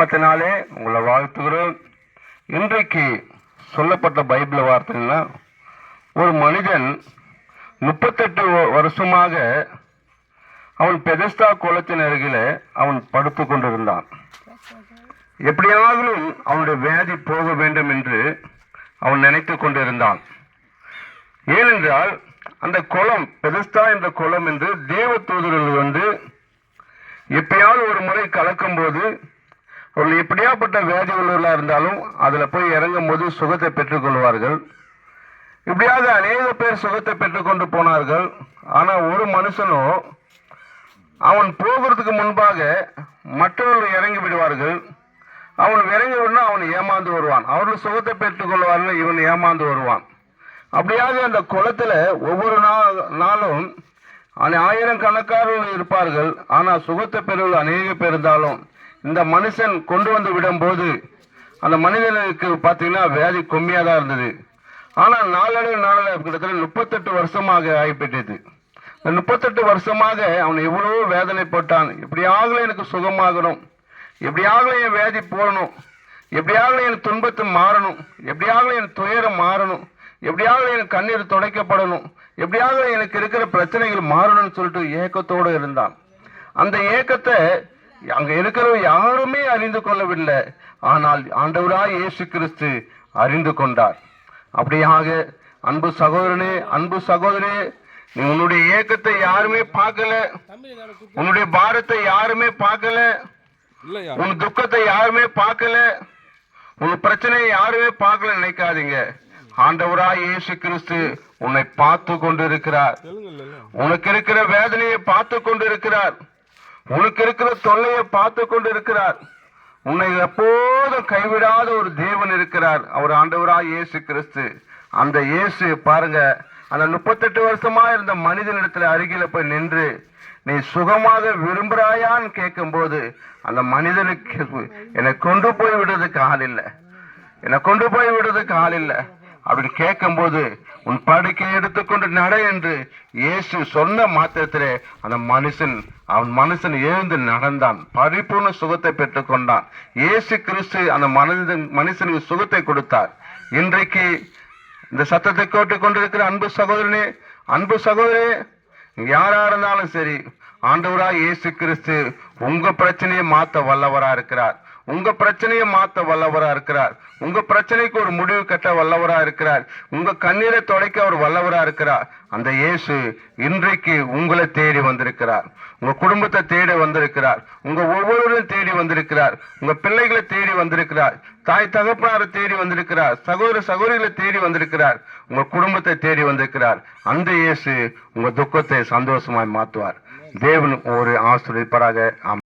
நாமத்தினாலே உங்களை வாழ்த்துகிறோம் இன்றைக்கு சொல்லப்பட்ட பைபிள் வார்த்தைன்னா ஒரு மனிதன் முப்பத்தெட்டு வருஷமாக அவன் பெதஸ்தா குளத்தின் அருகில் அவன் படுத்து கொண்டிருந்தான். எப்படியாவது அவனுடைய வியாதி போக வேண்டும் என்று அவன் நினைத்து கொண்டிருந்தான். ஏனென்றால் அந்த குளம் பெதஸ்தா என்ற குளம் என்று தேவ தூதர்கள் வந்து எப்பயாவது ஒரு முறை கலக்கும் போது அவர்கள் எப்படியாப்பட்ட வியாதி இருந்தாலும் அதில் போய் இறங்கும் போது சுகத்தை பெற்றுக்கொள்வார்கள். இப்படியாக அநேக பேர் சுகத்தை பெற்றுக்கொண்டு போனார்கள். ஆனால் ஒரு மனுஷனோ அவன் போகிறதுக்கு முன்பாக மற்றவர்கள் இறங்கி விடுவார்கள். அவன் இறங்கி விடனா அவன் ஏமாந்து வருவான். அவர்கள் சுகத்தை பெற்றுக்கொள்வார்கள் இவன் ஏமாந்து வருவான். அப்படியாக அந்த குளத்தில் ஒவ்வொரு நா- நாளும் ஆயிரம் கணக்காரர்கள் இருப்பார்கள். ஆனால் சுகத்தை பெறுவது அநேக பேர் இருந்தாலும் இந்த மனுஷன் கொண்டு வந்து விடும் போது அந்த மனிதனுக்கு பார்த்தீங்கன்னா வியாதி கம்மியாக தான் இருந்தது. ஆனால் நாளடைவு நாளில் கிட்டத்தட்ட முப்பத்தெட்டு வருஷமாக ஆகிப்பட்டது இந்த முப்பத்தெட்டு வருஷமாக அவன் எவ்வளவோ வேதனைப்பட்டான் எப்படியாகலும் எனக்கு சுகமாகணும். எப்படியாகலும் என் வியாதி போடணும். எப்படியாகலும் என் துன்பத்தை மாறணும். எப்படியாகலும் என் துயரம் மாறணும். எப்படியாக என் கண்ணீர் துடைக்கப்படணும். எப்படியாக எனக்கு இருக்கிற பிரச்சனைகள் மாறணும்னு சொல்லிட்டு ஏக்கத்தோடு இருந்தான். அந்த ஏக்கத்தை அங்க இருக்கிறவ யாருமே அறிந்து கொள்ளவில்லை. ஆனால் ஆண்டவராய் இயேசு கிறிஸ்து அறிந்து கொண்டார். அப்படியாக அன்பு சகோதரனே அன்பு சகோதரே நீ உன்னுடைய ஏக்கத்தை யாருமே பார்க்கல. உன்னுடைய பாரத்தை யாருமே பார்க்கல. உன் துக்கத்தை யாருமே பார்க்கல. உன் பிரச்சனையை யாருமே பார்க்கல நினைக்காதீங்க. ஆண்டவராய் இயேசு கிறிஸ்து உன்னை பார்த்து கொண்டிருக்கிறார். உனக்கு இருக்கிற வேதனையை பார்த்து கொண்டிருக்கிறார். உனக்கு இருக்கிற தொல்லையை பார்த்து கொண்டு இருக்கிறார் உன்னை எப்போதும் கைவிடாத ஒரு தேவன் இருக்கிறார். அவர் ஆண்டவராக இயேசு கிறிஸ்து. அந்த இயேசு பாருங்க அந்த முப்பத்தெட்டு வருஷமா இருந்த மனிதனிடத்துல அருகில போய் நின்று நீ சுகமாக விரும்புறாயான்னு கேட்கும்போது அந்த மனிதனுக்கு என்னை கொண்டு போய் விடுறதுக்கு ஆள் இல்லை. என்னை கொண்டு போய் விடுறதுக்கு ஆள் இல்லை. அப்படின்னு கேட்கும்போது உன் படுக்கையை எடுத்துக்கொண்டு நட என்று இயேசு சொன்ன மாத்திரத்திலே அந்த மனுஷன் அவன் மனுஷன் எழுந்து நடந்தான். பரிபூர்ண சுகத்தை பெற்றுக்கொண்டான். இயேசு கிறிஸ்து அந்த மனிதன் மனுஷனுக்கு சுகத்தை கொடுத்தார். இன்றைக்கு இந்த சத்தத்தை கேட்டுக்கொண்டிருக்கிற அன்பு சகோதரனே அன்பு சகோதரே யாரா இருந்தாலும் சரி ஆண்டவராய் இயேசு கிறிஸ்து உங்க பிரச்சனையை மாத்த வல்லவரா இருக்கிறார். உங்க பிரச்சனையை மாத்த வல்லவரா இருக்கிறார். உங்க பிரச்சனைக்கு ஒரு முடிவு கட்ட வல்லவரா இருக்கிறார். உங்க கண்ணீரை துடைக்க அவர் வல்லவரா இருக்கிறார். அந்த இயேசு இன்றைக்கு உங்களை தேடி வந்திருக்கிறார். உங்க குடும்பத்தை தேடி வந்திருக்கிறார். உங்க ஒவ்வொருவரும் தேடி வந்திருக்கிறார். உங்க பிள்ளைகளை தேடி வந்திருக்கிறார். தாய் தகப்பனாரை தேடி வந்திருக்கிறார். சகோதர சகோதரிகளை தேடி வந்திருக்கிறார். உங்க குடும்பத்தை தேடி வந்திருக்கிறார். அந்த இயேசு உங்க துக்கத்தை சந்தோஷமாய் மாற்றுவார் தேவன் ஒரு ஆசிரியப்பராக